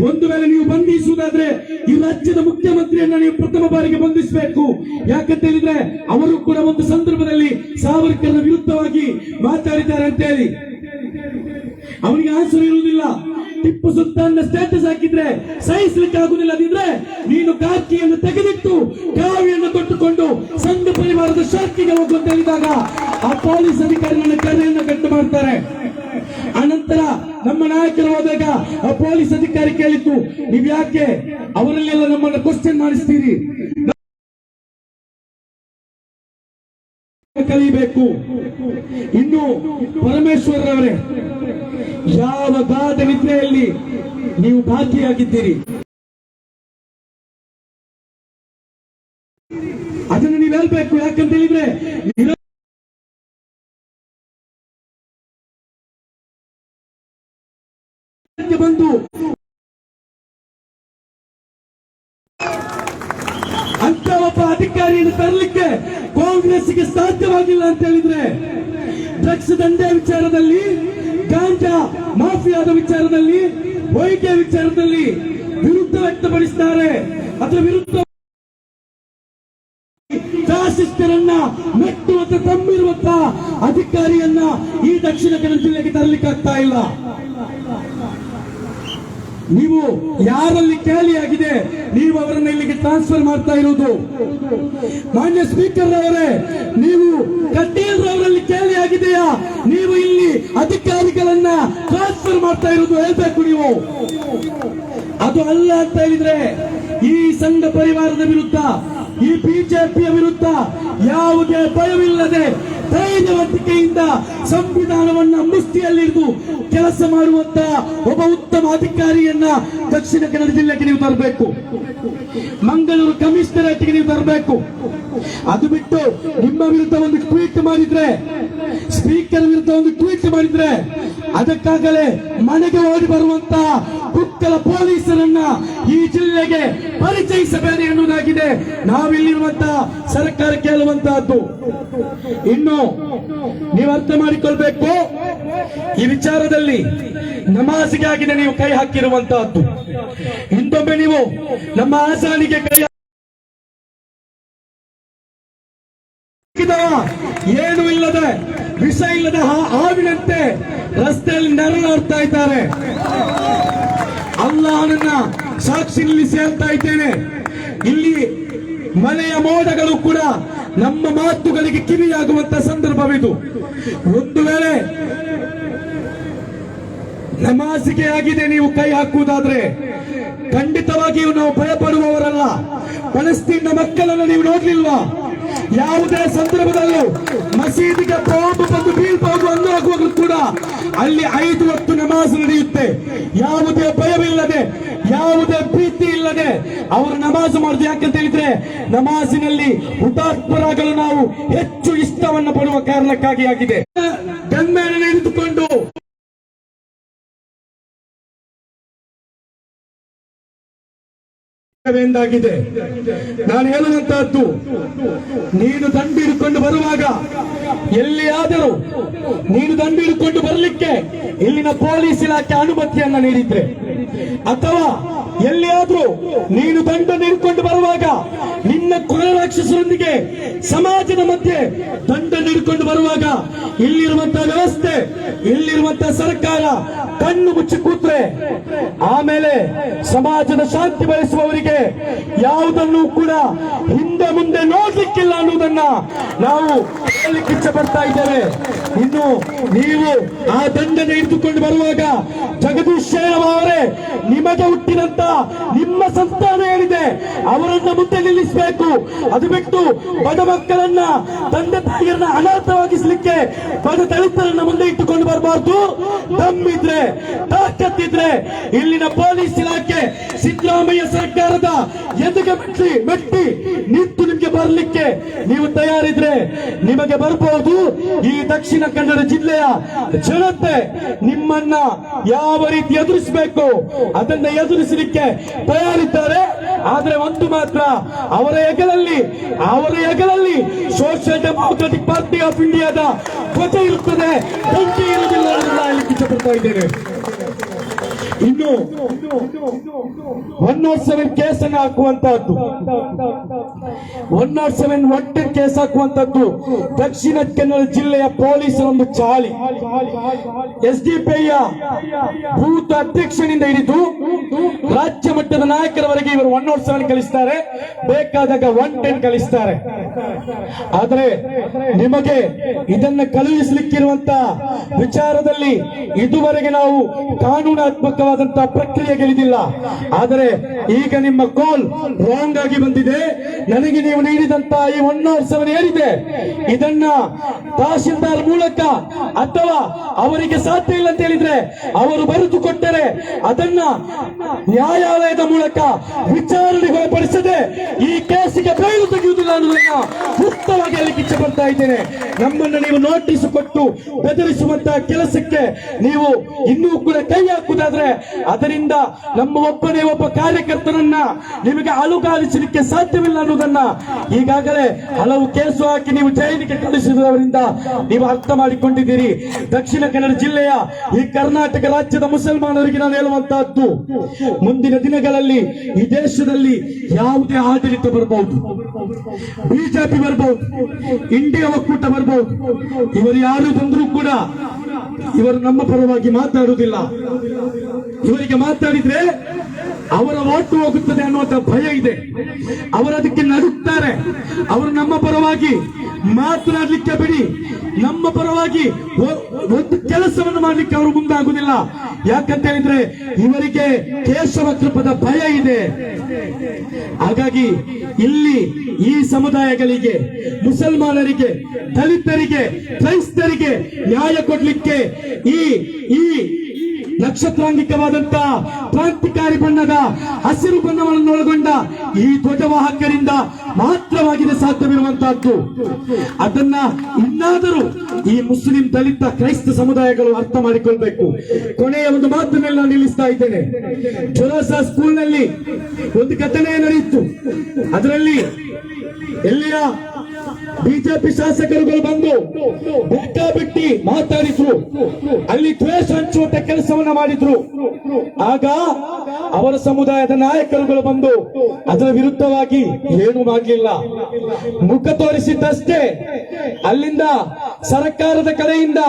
ಒಂದು ವೇಳೆ ನೀವು ಬಂಧಿಸುವುದಾದ್ರೆ ಈ ರಾಜ್ಯದ ಮುಖ್ಯಮಂತ್ರಿಯನ್ನ ನೀವು ಪ್ರಥಮ ಬಾರಿಗೆ ಬಂಧಿಸಬೇಕು. ಯಾಕಂತ ಹೇಳಿದ್ರೆ ಅವರು ಕೂಡ ಒಂದು ಸಂದರ್ಭದಲ್ಲಿ ಸಾವರ್ಕರ್ನ ವಿರುದ್ಧವಾಗಿ ಮಾತಾಡಿದ್ದಾರೆ ಅಂತ ಹೇಳಿ. ಅವನಿಗೆ ಆನ್ಸರ್ ಇರುವುದಿಲ್ಲ. ಟಿಪ್ಪು ಸುಲ್ತಾನ್ ಸ್ಟೇಟಸ್ ಹಾಕಿದ್ರೆ ಸಹಿಸಲಿಕ್ಕೆ ಆಗುದಿಲ್ಲ ಅದಿದ್ರೆ ನೀನು ಕಾಕಿಯನ್ನು ತೆಗೆದಿಟ್ಟು ಕಾವಿಯನ್ನು ತೊಟ್ಟುಕೊಂಡು ಸಂಘ ಪರಿವಾರದ ಶಾಖಿಗೆ ಹೋಗು ಅಂತ ಹೇಳಿದಾಗ ಆ ಪೊಲೀಸ್ ಅಧಿಕಾರಿ ನನ್ನ ಕರೆಯನ್ನು ಕಟ್ಟು ಮಾಡ್ತಾರೆ. ಅನಂತರ ನಮ್ಮ ನಾಯಕರು ಹೋದಾಗ ಆ ಪೊಲೀಸ್ ಅಧಿಕಾರಿ ಕೇಳಿತ್ತು ನೀವ್ ಯಾಕೆ ಅವರಲ್ಲೆಲ್ಲ ನಮ್ಮನ್ನ ಕ್ವಶನ್ ಮಾಡಿಸ್ತೀರಿ? ಕಲಿಬೇಕು. ಇನ್ನು ಪರಮೇಶ್ವರರವರೇ ಯಾವ ಗಾದ ನಿದ್ರೆಯಲ್ಲಿ ನೀವು ಭಾಗಿಯಾಗಿದ್ದೀರಿ? ಅದನ್ನು ನೀವು ಹೇಳ್ಬೇಕು, ಯಾಕಂತ ಹೇಳಿದ್ರೆ ಬಂದು ಅಂತ ಒಬ್ಬ ಅಧಿಕಾರಿಯನ್ನು ತರಲಿಕ್ಕೆ ಕಾಂಗ್ರೆಸ್ಗೆ ಸಾಧ್ಯವಾಗಿಲ್ಲ ಅಂತ ಹೇಳಿದ್ರೆ ಡ್ರಗ್ಸ್ ದಂಧೆ ವಿಚಾರದಲ್ಲಿ, ಗಾಂಜಾ ಮಾಫಿಯಾದ ವಿಚಾರದಲ್ಲಿ ವೈದ್ಯ ವಿಚಾರದಲ್ಲಿ ವಿರುದ್ಧ ವ್ಯಕ್ತಪಡಿಸ್ತಾರೆ. ಅದರ ವಿರುದ್ಧ ಫ್ಯಾಸಿಸ್ಟರನ್ನ ಮೆಟ್ಟುವಂತ ತಮ್ಮಿರುವಂತ ಅಧಿಕಾರಿಯನ್ನ ಈ ದಕ್ಷಿಣ ಕನ್ನಡ ಜಿಲ್ಲೆಗೆ ತರಲಿಕ್ಕೆ ಆಗ್ತಾ ಇಲ್ಲ. ನೀವು ಯಾರಲ್ಲಿ ಖಾಲಿಯಾಗಿದೆ ನೀವು ಅವರನ್ನ ಇಲ್ಲಿಗೆ ಟ್ರಾನ್ಸ್ಫರ್ ಮಾಡ್ತಾ ಇರುವುದು ಮಾನ್ಯ ಸ್ಪೀಕರ್ ಅವರೇ ನೀವು ಕಟೀಲ್ ಅವರಲ್ಲಿ ಖಾಲಿಯಾಗಿದೆಯಾ ನೀವು ಇಲ್ಲಿ ಅಧಿಕಾರಿಗಳನ್ನ ಟ್ರಾನ್ಸ್ಫರ್ ಮಾಡ್ತಾ ಇರುವುದು ಹೇಳ್ಬೇಕು ನೀವು. ಅದು ಅಲ್ಲ ಅಂತ ಹೇಳಿದ್ರೆ, ಈ ಸಂಘ ಪರಿವಾರದ ವಿರುದ್ಧ, ಈ ಬಿಜೆಪಿಯ ವಿರುದ್ಧ ಯಾವುದೇ ಭಯವಿಲ್ಲದೆ ಧೈರ್ಯವಂತಿಕೆಯಿಂದ ಸಂವಿಧಾನವನ್ನ ಮುಷ್ಟಿಯಲ್ಲಿರಿದು ಕೆಲಸ ಮಾಡುವಂತ ಒಬ್ಬ ಉತ್ತಮ ಅಧಿಕಾರಿಯನ್ನ ದಕ್ಷಿಣ ಕನ್ನಡ ಜಿಲ್ಲೆಗೆ ನೀವು ತರಬೇಕು. ಮಂಗಳೂರು ಕಮಿಷನರೇಟ್ಗೆ ನೀವು ತರಬೇಕು. ಅದು ಬಿಟ್ಟು ನಿಮ್ಮ ವಿರುದ್ಧ ಒಂದು ಟ್ವೀಟ್ ಮಾಡಿದ್ರೆ, ಸ್ಪೀಕರ್ ವಿರುದ್ಧ ಒಂದು ಟ್ವೀಟ್ ಮಾಡಿದ್ರೆ ಅದಕ್ಕಾಗಲೇ ಮನೆಗೆ ಓಡಿ ಬರುವಂತ ಕುಕ್ಕಲ ಪೊಲೀಸರನ್ನ ಈ ಜಿಲ್ಲೆಗೆ ಪರಿಚಯಿಸಬೇಡಿ ಎನ್ನುವುದಾಗಿದೆ. ನಾವಿಲ್ಲಿರುವಂತ ಸರ್ಕಾರ ಕೇಳುವಂತಹದ್ದು ಇನ್ನು ನೀವು ಅರ್ಥ ಮಾಡಿಕೊಳ್ಬೇಕು. ಈ ವಿಚಾರದಲ್ಲಿ ನಮಾಜಿಗಾಗಿದೆ ನೀವು ಕೈ ಹಾಕಿರುವಂತಹದ್ದು. ಹಿಂದೊಮ್ಮೆ ನೀವು ನಮ್ಮ ಆಸಾನಿಗೆ ಕೈ ಏನು ಇಲ್ಲದೆ ವಿಷ ಇಲ್ಲದ ಹಾವಿನಂತೆ ರಸ್ತೆಯಲ್ಲಿ ನೆರಳಾಡ್ತಾ ಇದ್ದಾರೆ. ಅಲ್ಲಾಹನನ್ನ ಸಾಕ್ಷಿ ನಿಲ್ಲಿಸಿ ಹೇಳ್ತಾ ಇದ್ದೇನೆ. ಇಲ್ಲಿ ಮಳೆಯ ಮೋಡಗಳು ಕೂಡ ನಮ್ಮ ಮಾತುಗಳಿಗೆ ಕಿವಿಯಾಗುವಂತ ಸಂದರ್ಭವಿದು. ಒಂದು ವೇಳೆ ನಮಾಜಿಗೆ ಆಗಿದೆ ನೀವು ಕೈ ಹಾಕುವುದಾದ್ರೆ ಖಂಡಿತವಾಗಿಯೂ ನಾವು ಭಯಪಡುವವರಲ್ಲ. ಫಲಸ್ತೀನ್ನ ಮಕ್ಕಳನ್ನು ನೀವು ನೋಡ್ಲಿಲ್ವಾ? ಯಾವುದೇ ಸಂದರ್ಭದಲ್ಲೂ ಮಸೀದಿಗೆ ಬಾಂಬ್ ಬಂದು ಬೀಳ್ಬಹುದು ಅಂದಾಗುವಾಗಲೂ ಕೂಡ ಅಲ್ಲಿ ಐದು ಹೊತ್ತು ನಮಾಜ್ ನಡೆಯುತ್ತೆ. ಯಾವುದೇ ಭಯವಿಲ್ಲದೆ, ಯಾವುದೇ ಪ್ರೀತಿ ಇಲ್ಲದೆ ಅವರು ನಮಾಜ್ ಮಾಡುದು ಯಾಕಂತ ಹೇಳಿದ್ರೆ ನಮಾಜಿನಲ್ಲಿ ಹುತಾತ್ಮರಾಗಲು ನಾವು ಹೆಚ್ಚು ಇಷ್ಟವನ್ನು ಪಡುವ ಕಾರಣಕ್ಕಾಗಿ ಆಗಿದೆ. ಗನ್ಮ್ಯಾನ್ ಎಂದಾಗಿದೆ ನಾನು ಹೇಳುವಂತಹದ್ದು, ನೀನು ದಂಡು ಹಿಡ್ಕೊಂಡು ಬರುವಾಗ ಎಲ್ಲಿಯಾದರೂ ನೀನು ದಂಡು ಹಿಡ್ಕೊಂಡು ಬರಲಿಕ್ಕೆ ಇಲ್ಲಿನ ಪೊಲೀಸ್ ಇಲಾಖೆ ಅನುಮತಿಯನ್ನ ನೀಡಿದ್ರೆ, ಅಥವಾ ಎಲ್ಲಿಯಾದ್ರೂ ನೀನು ದಂಡನ್ನು ಹಿಡ್ಕೊಂಡು ಬರುವಾಗ ನಿನ್ನ ಕೊಲೆ ರಾಕ್ಷಸರೊಂದಿಗೆ ಸಮಾಜದ ಮಧ್ಯೆ ದಂಡನ್ನು ಹಿಡ್ಕೊಂಡು ಬರುವಾಗ ಇಲ್ಲಿರುವಂತಹ ವ್ಯವಸ್ಥೆ, ಇಲ್ಲಿರುವಂತಹ ಸರ್ಕಾರ ಕಣ್ಣು ಮುಚ್ಚಿ ಕೂತ್ರೆ, ಆಮೇಲೆ ಸಮಾಜದ ಶಾಂತಿ ಬಯಸುವವರಿಗೆ ಯಾವುದನ್ನು ಕೂಡ ಹಿಂದೆ ಮುಂದೆ ನೋಡ್ಲಿಕ್ಕಿಲ್ಲ ಅನ್ನೋದನ್ನ ನಾವು ಹೇಳಲಿಕ್ಕೆ ಇಚ್ಛೆ ಪಡ್ತಾ ಇದ್ದೇವೆ. ಇನ್ನು ನೀವು ಆ ದಂಡನೆ ಹಿಡಿದುಕೊಂಡು ಬರುವಾಗ ಜಗದೀಶ್ ಅವರೇ, ನಿಮಗೆ ಹುಟ್ಟಿದಂತ ನಿಮ್ಮ ಸಂತಾನ ಏನಿದೆ, ಅವರನ್ನ ಮುಂದೆ ನಿಲ್ಲಿಸಬೇಕು. ಅದು ಬಿಟ್ಟು ಬಡ ಮಕ್ಕಳನ್ನ, ತಂದೆ ತಾಯಿಯನ್ನ ಅನಾಥವಾಗಿಸ್ಲಿಕ್ಕೆ ಬಡ ದಲಿತರನ್ನ ಮುಂದೆ ಇಟ್ಟುಕೊಂಡು ಬರಬಾರ್ದು. ದಮ್ಮಿದ್ರೆ ತಾಕತ್ತಿದ್ರೆ ಇಲ್ಲಿನ ಪೊಲೀಸ್ ಇಲಾಖೆ ಸಿದ್ದರಾಮಯ್ಯ ಸರ್ಕಾರದ ಎದುಗೆ ಮೆಟ್ಟಿ ಮೆಟ್ಟಿ ನಿಂತು ನಿಮ್ಗೆ ಬರ್ಲಿಕ್ಕೆ ನೀವು ತಯಾರಿದ್ರೆ ನಿಮಗೆ ಬರಬಹುದು ಈ ದಕ್ಷಿಣ ಕನ್ನಡ ಜಿಲ್ಲೆಯ ಜನತೆ ನಿಮ್ಮನ್ನ ಯಾವ ರೀತಿ ಎದುರಿಸಬೇಕು ಅದನ್ನ ಎದುರಿಸಲಿಕ್ಕೆ ತಯಾರಿದ್ದಾರೆ. ಆದ್ರೆ ಒಂದು ಮಾತ್ರ, ಅವರ ಹೆಗಲಲ್ಲಿ ಅವರ ಹೆಗಲಲ್ಲಿ ಸೋಷಿಯಲ್ ಡೆಮೋಕ್ರೆಟಿಕ್ ಪಾರ್ಟಿ ಆಫ್ ಇಂಡಿಯಾದ ಧ್ವಜ ಇರುತ್ತದೆ. ತಂತಿ ಇರುವುದಿಲ್ಲ ಅಂತ ಹೇಳಲಿಕ್ಕೆ ಇಷ್ಟಪಡ್ತಾ ಇದ್ದೇನೆ. ಇನ್ನು ಒನ್ ನಾಟ್ ಸೆವೆನ್ ಕೇಸ್ ಅನ್ನು ಹಾಕುವಂತಹದ್ದು. ಒನ್ ನಾಟ್ ಸೆವೆನ್ ಒಟ್ಟು ಕೇಸ್ ಹಾಕುವಂತದ್ದು ದಕ್ಷಿಣ ಕನ್ನಡ ಜಿಲ್ಲೆಯ ಪೊಲೀಸರ ಒಂದು ಚಾಳಿ. ಎಸ್ ಡಿ ಪಿಯ ಭೂತ ಅಧ್ಯಕ್ಷನಿಂದ ಹಿಡಿದು ರಾಜ್ಯ ಮಟ್ಟದ ನಾಯಕರವರೆಗೆ ಇವರು ಒನ್ ನಾಟ್ ಸೆವೆನ್ ಕಲಿಸ್ತಾರೆ. ಬೇಕಾದಾಗ ಒನ್ ಟೆನ್ ಕಲಿಸ್ತಾರೆ. ಆದರೆ ನಿಮಗೆ ಇದನ್ನು ಕಳುಹಿಸಲಿಕ್ಕಿರುವಂತ ವಿಚಾರದಲ್ಲಿ ಇದುವರೆಗೆ ನಾವು ಕಾನೂನಾತ್ಮಕವಾದಂತಹ ಪ್ರಕ್ರಿಯೆಗಳಿದಿಲ್ಲ. ಆದರೆ ಈಗ ನಿಮ್ಮ ಕಾಲ್ ರಾಂಗ್ ಆಗಿ ಬಂದಿದೆ. ನನಗೆ ನೀವು ನೀಡಿದಂತ ಈ ಒನ್ ನಾಟ್ ಸೆವೆನ್ ಏನಿದೆ? ಇದನ್ನ ತಹಶೀಲ್ದಾರ್ ಮೂಲಕ ಅಥವಾ ಅವರಿಗೆ ಸಾಧ್ಯ ಇಲ್ಲ ಅಂತ ಹೇಳಿದ್ರೆ ಅವರು ಬರೆದು ಕೊಟ್ಟರೆ ಅದನ್ನ ನ್ಯಾಯಾಲಯದ ಮೂಲಕ ವಿಚಾರಣೆಗೆ ಒಳಪಡಿಸದೆ ಈ ಕೇಸಿಗೆ ಬೇಲು ತೆಗೆಯುವುದಿಲ್ಲ ಅನ್ನೋದನ್ನ ಮುಕ್ತವಾಗಿ ಅಲ್ಲಿ ಇಚ್ಛೆ ಬರ್ತಾ ಇದ್ದೇನೆ. ನಮ್ಮನ್ನು ನೀವು ನೋಟಿಸ್ ಕೊಟ್ಟು ಬೆದರಿಸುವಂತಹ ಕೆಲಸಕ್ಕೆ ನೀವು ಇನ್ನೂ ಕೂಡ ಕೈ ಹಾಕುವುದಾದ್ರೆ ಅದರಿಂದ ನಮ್ಮ ಒಬ್ಬನೇ ಒಬ್ಬ ಕಾರ್ಯಕರ್ತರನ್ನ ನಿಮಗೆ ಅಲುಗಾಲಿಸಲಿಕ್ಕೆ ಸಾಧ್ಯವಿಲ್ಲ ಅನ್ನೋದನ್ನ ಈಗಾಗಲೇ ಹಲವು ಕೇಸು ಹಾಕಿ ನೀವು ಜೈಲಿಗೆ ಕಳಿಸಿದವರಿಂದ ನೀವು ಅರ್ಥ ಮಾಡಿಕೊಂಡಿದ್ದೀರಿ. ದಕ್ಷಿಣ ಕನ್ನಡ ಜಿಲ್ಲೆಯ ಈ ಕರ್ನಾಟಕ ರಾಜ್ಯದ ಮುಸಲ್ಮಾನರಿಗೆ ನಾನು ಹೇಳುವಂತಹದ್ದು, ಮುಂದಿನ ದಿನಗಳಲ್ಲಿ ಈ ದೇಶದಲ್ಲಿ ಯಾವುದೇ ಆಡಳಿತ ಬರಬಹುದು. ಬಿಜೆಪಿ ಬರಬಹುದು, ಇಂಡಿಯಾ ಒಕ್ಕೂಟ ಬರಬಹುದು. ಇವರು ಯಾರು ಬಂದರೂ ಕೂಡ ಇವರು ನಮ್ಮ ಪರವಾಗಿ ಮಾತಾಡುವುದಿಲ್ಲ. ಇವರಿಗೆ ಮಾತಾಡಿದ್ರೆ ಅವರ ಓಟು ಹೋಗುತ್ತದೆ ಅನ್ನುವಂತ ಭಯ ಇದೆ. ಅವರು ಅದಕ್ಕೆ ನಡುತ್ತಾರೆ ಅವರು ನಮ್ಮ ಪರವಾಗಿ ಮಾತನಾಡಲಿಕ್ಕೆ ಬಿಡಿ. ನಮ್ಮ ಪರವಾಗಿ ಒಂದು ಕೆಲಸವನ್ನು ಮಾಡಲಿಕ್ಕೆ ಅವರು ಮುಂದಾಗುವುದಿಲ್ಲ. ಯಾಕಂತ ಹೇಳಿದ್ರೆ ಇವರಿಗೆ ಕೇಶವ ಕೃಪದ ಭಯ ಇದೆ. ಹಾಗಾಗಿ ಇಲ್ಲಿ ಈ ಸಮುದಾಯಗಳಿಗೆ, ಮುಸಲ್ಮಾನರಿಗೆ, ದಲಿತರಿಗೆ, ಕ್ರೈಸ್ತರಿಗೆ ನ್ಯಾಯ ಕೊಡ್ಲಿಕ್ಕೆ ಈ ಈ ನಕ್ಷತ್ರಾಂಗಿಕವಾದಂತ ಕ್ರಾಂತಿಕಾರಿ ಬಣ್ಣದ ಹಸಿರು ಬಣ್ಣವನ್ನು ಒಳಗೊಂಡ ಈ ಧ್ವಜವಾಹಕರಿಂದ ಮಾತ್ರವಾಗಿದೆ ಸಾಧ್ಯವಿರುವಂತಹದ್ದು ಅದನ್ನ ಇನ್ನಾದರೂ ಈ ಮುಸ್ಲಿಂ ದಲಿತ ಕ್ರೈಸ್ತ ಸಮುದಾಯಗಳು ಅರ್ಥ ಮಾಡಿಕೊಳ್ಬೇಕು. ಕೊನೆಯ ಒಂದು ಮಾತಿನಲ್ಲಿ ನಾನು ನಿಲ್ಲಿಸ್ತಾ ಇದ್ದೇನೆ. ಜೊಲಾಸ ಸ್ಕೂಲ್ನಲ್ಲಿ ಒಂದು ಘಟನೆ ನಡೆಯಿತು. ಅದರಲ್ಲಿ ಎಲ್ಲಿಯ ಬಿಜೆಪಿ ಶಾಸಕರುಗಳು ಬಂದು ಬೇಕಾಬಿಟ್ಟಿ ಮಾತಾಡಿದ್ರು. ಅಲ್ಲಿ ದ್ವೇಷ ಹಂಚುವಂತ ಕೆಲಸವನ್ನ ಮಾಡಿದ್ರು. ಆಗ ಅವರ ಸಮುದಾಯದ ನಾಯಕರುಗಳು ಬಂದು ಅದರ ವಿರುದ್ಧವಾಗಿ ಏನು ಮಾಡಲಿಲ್ಲ. ಮುಖ ತೋರಿಸಿದ್ದಷ್ಟೇ ಅಲ್ಲಿಂದ ಸರ್ಕಾರದ ಕಡೆಯಿಂದ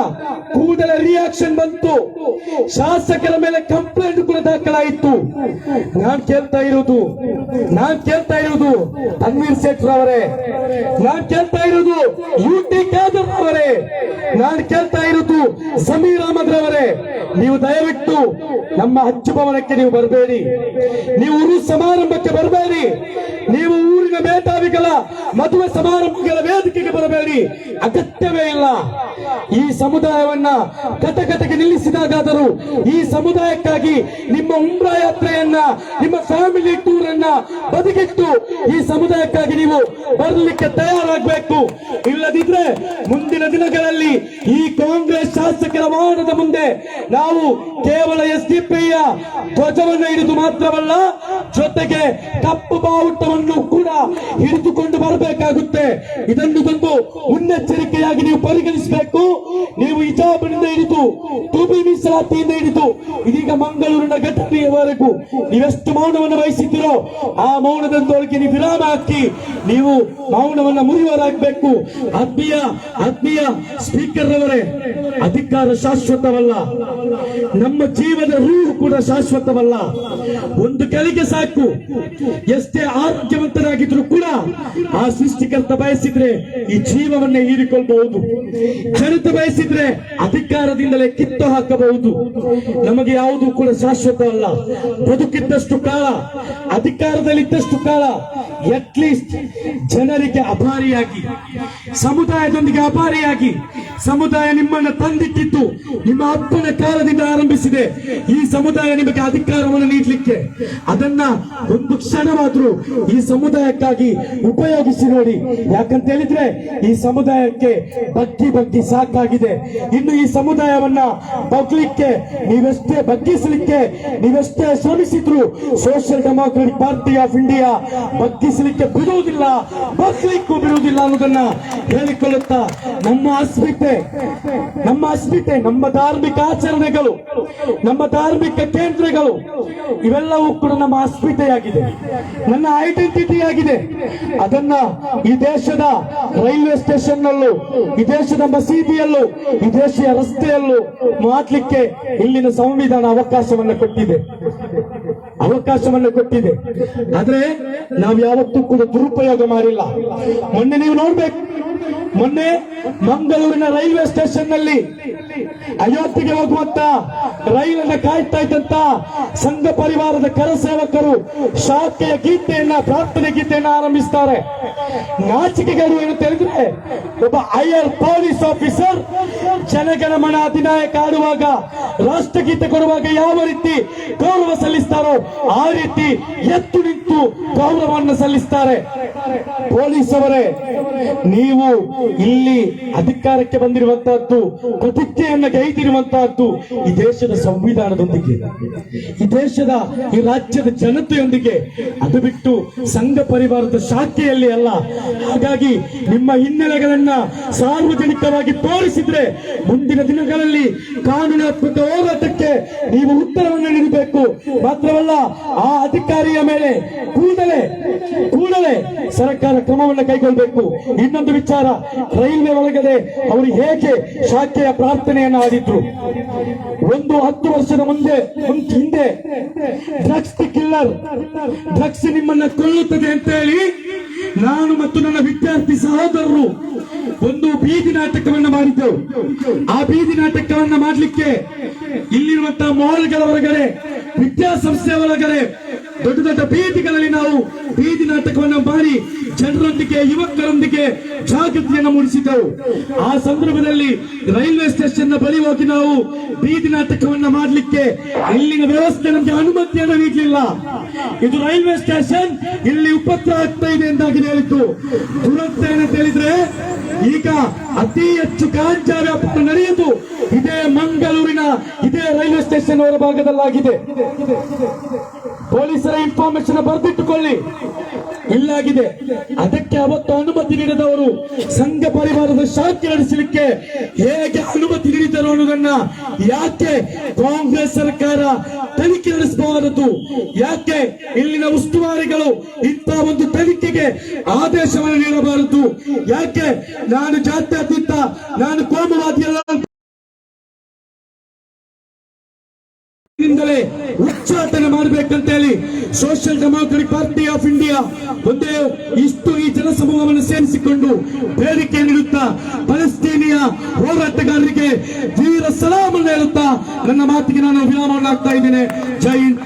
ಕೂಡಲೇ ರಿಯಾಕ್ಷನ್ ಬಂತು. ಶಾಸಕರ ಮೇಲೆ ಕಂಪ್ಲೇಂಟ್ ಕೂಡ ದಾಖಲಾಯಿತು. ನಾನ್ ಕೇಳ್ತಾ ಇರೋದು, ನಾನ್ ಕೇಳ್ತಾ ಇರೋದು ತನ್ವೀರ್ ಸೇಠ್ ಅವರೇ ನಾನ್ ಕೇಳ್ತಾ ಇರೋದು ಯು ಟಿ ಖಾದರ್ ಅವರೇ ನಾನ್ ಕೇಳ್ತಾ ಇರೋದು ಸಮೀರ್ ಅಹಮದ್ ರವರೇ. ನೀವು ದಯವಿಟ್ಟು ನಮ್ಮ ಹಚ್ಚು ಭವನಕ್ಕೆ ನೀವು ಬರಬೇಡಿ. ನೀವು ಊರು ಸಮಾರಂಭಕ್ಕೆ ಬರಬೇಡಿ. ನೀವು ಊರಿನ ಮೇಧಾವಿಗಳ ಮದುವೆ ಸಮಾರಂಭಗಳ ವೇದಿಕೆಗೆ ಬರಬೇಡಿ. ಅಗತ್ಯವೇ ಈ ಸಮುದಾಯವನ್ನ ಕಟಕಟಗೆ ನಿಲ್ಲಿಸಿದಾಗಾದರೂ ಈ ಸಮುದಾಯಕ್ಕಾಗಿ ನಿಮ್ಮ ಉಮ್ರಾ ಯಾತ್ರೆಯನ್ನ, ನಿಮ್ಮ ಫ್ಯಾಮಿಲಿ ಟೂರ್ ಅನ್ನ ಬದುಕಿಟ್ಟು ಈ ಸಮುದಾಯಕ್ಕಾಗಿ ನೀವು ಬರಲಿಕ್ಕೆ ತಯಾರಾಗಬೇಕು. ಇಲ್ಲದಿದ್ರೆ ಮುಂದಿನ ದಿನಗಳಲ್ಲಿ ಈ ಕಾಂಗ್ರೆಸ್ ಶಾಸಕರ ವಾಹನದ ಮುಂದೆ ನಾವು ಕೇವಲ ಎಸ್ ಡಿ ಧ್ವಜವನ್ನು ಹಿಡಿದು ಮಾತ್ರವಲ್ಲ, ಜೊತೆಗೆ ಕಪ್ಪು ಬಾವುಟವನ್ನು ಕೂಡ ಹಿಡಿದುಕೊಂಡು ಬರಬೇಕಾಗುತ್ತೆ. ಇದನ್ನು ತಂದು ಮುನ್ನೆಚ್ಚರಿಕೆಯಾಗಿ ನೀವು ಪರಿಗಣಿಸಬೇಕು. ನೀವು ಇಜಾಬಿನಿಂದ ಹಿಡಿದು ಟೂಬಿ ಮೀಸಲಾತಿಯಿಂದ ಹಿಡಿದು ಇದೀಗ ಮಂಗಳೂರಿನ ಘಟನೆಯವರೆಗೂ ನೀವೆಷ್ಟು ಮೌನವನ್ನು ವಹಿಸಿದ್ದೀರೋ ಆ ಮೌನದೊಳಗೆ ನೀವು ವಿರಾಮ ಹಾಕಿ ನೀವು ಮೌನವನ್ನ ಮುರಿಯುವರಾಗಬೇಕು ಆತ್ಮೀಯ ಆತ್ಮೀಯ ಸ್ಪೀಕರ್ ಅವರೇ ಅಧಿಕಾರ ಶಾಶ್ವತವಲ್ಲ. ನಮ್ಮ ಜೀವದ ರೂಹು ಕೂಡ ಶಾಶ್ವತವಲ್ಲ. ಒಂದು ಕಲಿಕೆ ಸಾಕು. ಎಷ್ಟೇ ಆರೋಗ್ಯವಂತರಾಗಿದ್ರು ಕೂಡ ಆ ಸೃಷ್ಟಿಕರ್ತ ಬಯಸಿದ್ರೆ ಈ ಜೀವವನ್ನೇ ಹೀರಿಕೊಳ್ಳಬಹುದು. ಜನತ ಬಯಸಿದ್ರೆ ಅಧಿಕಾರದಿಂದಲೇ ಕಿತ್ತು ಹಾಕಬಹುದು. ನಮಗೆ ಯಾವುದು ಕೂಡ ಶಾಶ್ವತ ಅಲ್ಲ. ಬದುಕಿದ್ದಷ್ಟು ಕಾಲ, ಅಧಿಕಾರದಲ್ಲಿದ್ದಷ್ಟು ಕಾಲ ಅಟ್ಲೀಸ್ಟ್ ಜನರಿಗೆ ಅಭಾರಿಯಾಗಿ ಸಮುದಾಯದೊಂದಿಗೆ ಅಭಾರಿಯಾಗಿ ಸಮುದಾಯ ನಿಮ್ಮನ್ನ ತಂದಿಟ್ಟಿತ್ತು. ನಿಮ್ಮ ಅಪ್ಪನ ಕಾಲದಿಂದ ಆರಂಭಿಸಿದೆ. ಈ ಸಮುದಾಯ ನಿಮಗೆ ಅಧಿಕಾರವನ್ನು ನೀಡಲಿಕ್ಕೆ. ಅದನ್ನ ಒಂದು ಕ್ಷಣವಾದ್ರೂ ಈ ಸಮುದಾಯಕ್ಕಾಗಿ ಉಪಯೋಗಿಸಿ ನೋಡಿ. ಯಾಕಂತ ಹೇಳಿದ್ರೆ ಈ ಸಮುದಾಯಕ್ಕೆ ಬಗ್ಗಿ ಬಗ್ಗಿ ಸಾಕಾಗಿದೆ. ಇನ್ನು ಈ ಸಮುದಾಯವನ್ನ ಬಗ್ಲಿಕ್ಕೆ ನೀವೆಷ್ಟೇ ಬಗ್ಗಿಸಲಿಕ್ಕೆ, ನೀವೆಷ್ಟೇ ಶ್ರಮಿಸಿದ್ರು social democratic party of India ಬಗ್ಗಿಸಲಿಕ್ಕೆ ಬಿಡುವುದಿಲ್ಲ, ಬಗ್ಲಿಕ್ಕೂ ಬಿಡುವುದಿಲ್ಲ ಅನ್ನೋದನ್ನ ಹೇಳಿಕೊಳ್ಳುತ್ತಾ ನಮ್ಮ ಅಸ್ಮಿತೆ ನಮ್ಮ ಅಸ್ಮಿತೆ, ನಮ್ಮ ಧಾರ್ಮಿಕ ಆಚರಣೆಗಳು, ನಮ್ಮ ಧಾರ್ಮಿಕ ಕೇಂದ್ರಗಳು, ಇವೆಲ್ಲವೂ ಕೂಡ ನಮ್ಮ ಅಸ್ಮಿತೆಯಾಗಿದೆ. ನನ್ನ ಐಡೆಂಟಿಟಿ ಆಗಿದೆ. ಅದನ್ನ ಈ ದೇಶದ ರೈಲ್ವೆ ಸ್ಟೇಷನ್ ನಲ್ಲೂ ಈ ದೇಶದ ಮಸೀದಿಯಲ್ಲೂ ವಿದೇಶಿಯ ದೇಶೀಯ ರಸ್ತೆಯಲ್ಲೂ ಮಾಡ್ಲಿಕ್ಕೆ ಇಲ್ಲಿನ ಸಂವಿಧಾನ ಅವಕಾಶವನ್ನು ಕೊಟ್ಟಿದೆ. ಅವಕಾಶವನ್ನು ಕೊಟ್ಟಿದೆ. ಆದ್ರೆ ನಾವು ಯಾವತ್ತೂ ಕೂಡ ದುರುಪಯೋಗ ಮಾಡಿಲ್ಲ. ಮೊನ್ನೆ ನೀವು ನೋಡ್ಬೇಕು. ಮೊನ್ನೆ ಮಂಗಳೂರಿನ ರೈಲ್ವೆ ಸ್ಟೇಷನ್ನಲ್ಲಿ ಅಯೋಧ್ಯೆಗೆ ಹೋಗುವಂತ ರೈಲನ್ನ ಕಾಯ್ತಾ ಇದ್ದಂತ ಸಂಘ ಪರಿವಾರದ ಕರಸೇವಕರು ಶಾಖೆಯ ಗೀತೆಯನ್ನ, ಪ್ರಾರ್ಥನೆ ಗೀತೆಯನ್ನ ಆರಂಭಿಸ್ತಾರೆ. ನಾಚಿಕೆಗಳು ಏನು ತಿಳಿದ್ರೆ ಒಬ್ಬ ಐಆರ್ ಪೊಲೀಸ್ ಆಫೀಸರ್ ಜನಗಣಮನ ಅಧಿನಾಯಕ ಆಡುವಾಗ ರಾಷ್ಟ್ರಗೀತೆ ಕೊಡುವಾಗ ಯಾವ ರೀತಿ ಗೌರವ ಸಲ್ಲಿಸ್ತಾರೋ ಆ ರೀತಿ ಎತ್ತು ನಿಂತು ಗೌರವವನ್ನು ಸಲ್ಲಿಸ್ತಾರೆ. ಪೊಲೀಸ್ ಅವರೇ ನೀವು ಇಲ್ಲಿ ಅಧಿಕಾರಕ್ಕೆ ಬಂದಿರುವಂತಹದ್ದು, ಪ್ರತಿಜ್ಞೆಯನ್ನ ಗೈದಿರುವಂತಹದ್ದು ಈ ದೇಶದ ಸಂವಿಧಾನದೊಂದಿಗೆ. ಈ ದೇಶದ, ಈ ರಾಜ್ಯದ ಜನತೆಯೊಂದಿಗೆ. ಅದು ಬಿಟ್ಟು ಸಂಘ ಪರಿವಾರದ ಶಾಖೆಯಲ್ಲಿ ಅಲ್ಲ. ಹಾಗಾಗಿ ನಿಮ್ಮ ಹಿನ್ನೆಲೆಗಳನ್ನ ಸಾರ್ವಜನಿಕವಾಗಿ ತೋರಿಸಿದ್ರೆ ಮುಂದಿನ ದಿನಗಳಲ್ಲಿ ಕಾನೂನಾತ್ಮಕ ಹೋರಾಟಕ್ಕೆ ನೀವು ಉತ್ತರವನ್ನು ನೀಡಬೇಕು. ಮಾತ್ರವಲ್ಲ ಆ ಅಧಿಕಾರಿಯ ಮೇಲೆ ಕೂಡಲೇ ಕೂಡಲೇ ಸರ್ಕಾರ ಕ್ರಮವನ್ನು ಕೈಗೊಳ್ಳಬೇಕು ಇನ್ನೊಂದು ವಿಚಾರ, ರೈಲ್ವೆ ಒಳಗಡೆ ಅವರು ಹೇಗೆ ಶಾಖೆಯ ಪ್ರಾರ್ಥನೆಯನ್ನು ಆಡಿದ್ರು? ಒಂದು ಹತ್ತು ವರ್ಷದ ಮುಂದೆ ಹಿಂದೆ ಡ್ರಗ್ಸ್ ಕಿಲ್ಲರ್ ಡ್ರಗ್ಸ್ ನಿಮ್ಮನ್ನ ಕೊಲ್ಲುತ್ತದೆ ಅಂತ ಹೇಳಿ ನಾನು ಮತ್ತು ನನ್ನ ವಿದ್ಯಾರ್ಥಿ ಸಹೋದರರು ಒಂದು ಬೀದಿ ನಾಟಕವನ್ನು ಮಾಡಿದ್ದೆವು. ಆ ಬೀದಿ ನಾಟಕವನ್ನು ಮಾಡಲಿಕ್ಕೆ ಇಲ್ಲಿರುವಂತಹ ಮಾಲ್ಗಳ ಹೊರಗಡೆ ವಿದ್ಯಾಸಂಸ್ಥೆ ಒಳಗಡೆ ದೊಡ್ಡ ದೊಡ್ಡ ಬೀದಿಗಳಲ್ಲಿ ನಾವು ಬೀದಿ ನಾಟಕವನ್ನು ಮಾಡಿ ಜನರೊಂದಿಗೆ, ಯುವಕರೊಂದಿಗೆ ಜಾಗೃತಿಯನ್ನು ಮೂಡಿಸಿದ್ದೆವು. ಆ ಸಂದರ್ಭದಲ್ಲಿ ರೈಲ್ವೆ ಸ್ಟೇಷನ್ ಬಳಿ ಹೋಗಿ ನಾವು ಬೀದಿ ನಾಟಕವನ್ನ ಮಾಡಲಿಕ್ಕೆ ಇಲ್ಲಿನ ವ್ಯವಸ್ಥೆ ನಮಗೆ ಅನುಮತಿಯನ್ನು ನೀಡಲಿಲ್ಲ. ಇದು ರೈಲ್ವೆ ಸ್ಟೇಷನ್ ಇಲ್ಲಿ ಉಪತ್ರ ಆಗ್ತಾ ಇದೆ ಎಂದಾಗಿ ಹೇಳಿತ್ತು ದುರಂತ ಏನಂತ ಹೇಳಿದ್ರೆ ಈಗ ಅತಿ ಹೆಚ್ಚು ಗಾಂಜಾ ವ್ಯಾಪಾರ ನಡೆಯಿತು ಇದೇ ಮಂಗಳೂರಿನ, ಇದೇ ರೈಲ್ವೆ ಸ್ಟೇಷನ್ ಹೊರಭಾಗದಲ್ಲಾಗಿದೆ ಪೊಲೀಸರ ಇನ್ಫಾರ್ಮೇಶನ್ ಬರೆದಿಟ್ಟುಕೊಳ್ಳಿ. ಇಲ್ಲಾಗಿದೆ. ಅದಕ್ಕೆ ಅವತ್ತು ಅನುಮತಿ ನೀಡದವರು ಸಂಘ ಪರಿವಾರದ ಶಾಂತಿ ನಡೆಸಲಿಕ್ಕೆ ಹೇಗೆ ಅನುಮತಿ ನೀಡಿದರು ಅನ್ನೋದನ್ನ ಯಾಕೆ ಕಾಂಗ್ರೆಸ್ ಸರ್ಕಾರ ತನಿಖೆ ನಡೆಸಬಾರದು ಯಾಕೆ ಇಲ್ಲಿನ ಉಸ್ತುವಾರಿಗಳು ಇಂತಹ ಒಂದು ತನಿಖೆಗೆ ಆದೇಶವನ್ನು ನೀಡಬಾರದು? ಯಾಕೆ ನಾನು ಜಾತ್ಯತೀತ, ನಾನು ಕೋಮುವಾದಿ ಉಚ್ಚಾಟನೆ ಮಾಡಬೇಕಂತ ಹೇಳಿ social democratic party of India ಒಂದೇ ಇಷ್ಟು ಈ ಜನಸಮೂಹವನ್ನು ಸೇರಿಸಿಕೊಂಡು ಬೇಡಿಕೆ ನೀಡುತ್ತಾ ಪಲಸ್ತೀನಿಯ ಹೋರಾಟಗಾರರಿಗೆ ವೀರ ಸಲಾಮನ್ನು ಹೇಳುತ್ತಾ ನನ್ನ ಮಾತಿಗೆ ನಾನು ವಿರಾಮ ಹಾಕ್ತಾ ಇದ್ದೇನೆ. ಜೈ ಹಿಂದ್